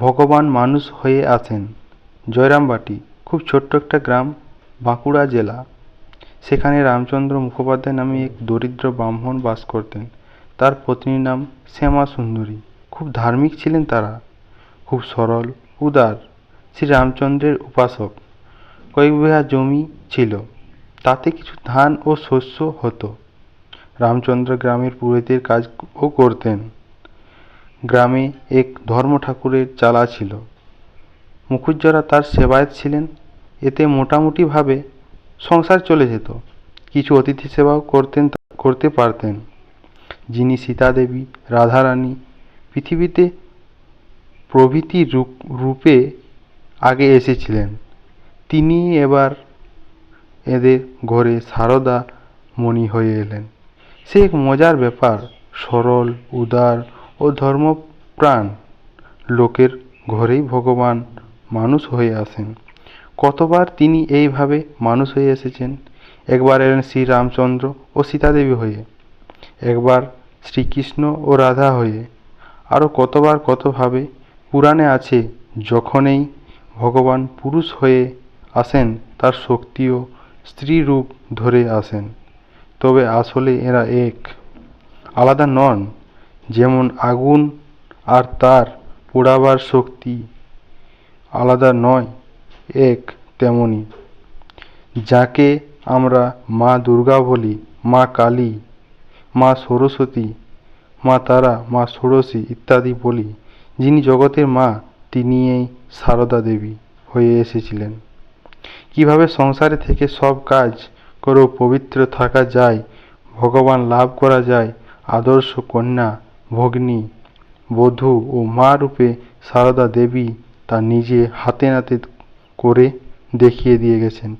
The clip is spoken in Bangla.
ভগবান মানুষ হয়ে আসেন জয়রামবাটি, খুব ছোট্ট একটা গ্রাম, বাঁকুড়া জেলা। সেখানে রামচন্দ্র মুখোপাধ্যায় নামে এক দরিদ্র ব্রাহ্মণ বাস করতেন। তার পত্নীর নাম শ্যামা সুন্দরী। খুব ধার্মিক ছিলেন তারা। খুব সরল, উদার শ্রী রামচন্দ্রের উপাসক। কয়েক বিঘা জমি ছিল। তাতে কিছু ধান ও শস্য হতো। রামচন্দ্র গ্রামের পুরোহিতের কাজও করতেন। গ্রামে এক ধর্ম ঠাকুরের চালা ছিল। মুখুজ্জরা তার সেবায়েত ছিলেন। এতে মোটামুটিভাবে সংসার চলে যেত। কিছু অতিথি সেবাও করতেন করতে পারতেন। যিনি সীতা দেবী রাধারানী, পৃথিবীতে প্রভৃতি রূপে আগে এসেছিলেন। তিনি এবার এদের ঘরে সারদা মণি হয়ে এলেন। সে এক মজার ব্যাপার। সরল, উদার ও ধর্মপ্রাণ। লোকের ঘরেই ভগবান মানুষ হয়ে আসেন কতবার তিনি এইভাবে মানুষ হয়ে এসেছেন? একবার এলেন শ্রীরামচন্দ্র ও সীতাদেবী হয়ে। একবার শ্রীকৃষ্ণ ও রাধা হয়ে। আরও কতবার কতভাবে পুরাণে আছে, যখনই ভগবান পুরুষ হয়ে আসেন, তার শক্তিও স্ত্রী রূপ ধরে আসেন। তবে আসলে এরা এক, আলাদা নন। যেমন আগুন আর তার পোড়াবার শক্তি আলাদা নয়, এক তেমনি। যাকে আমরা মা দুর্গা বলি, মা কালী, মা সরস্বতী, মা তারা, মা ষোড়শী ইত্যাদি বলি, যিনি জগতের মা তিনি এই সারদা দেবী হয়ে এসেছিলেন। কীভাবে সংসারে থেকে সব কাজ করেও পবিত্র থাকা যায়, ভগবান লাভ করা যায়, আদর্শ কন্যা ভগ্নী, বধূ ও মা রূপে সারদা দেবী তা নিজে হাতে নাতে করে দেখিয়ে দিয়ে গেছেন।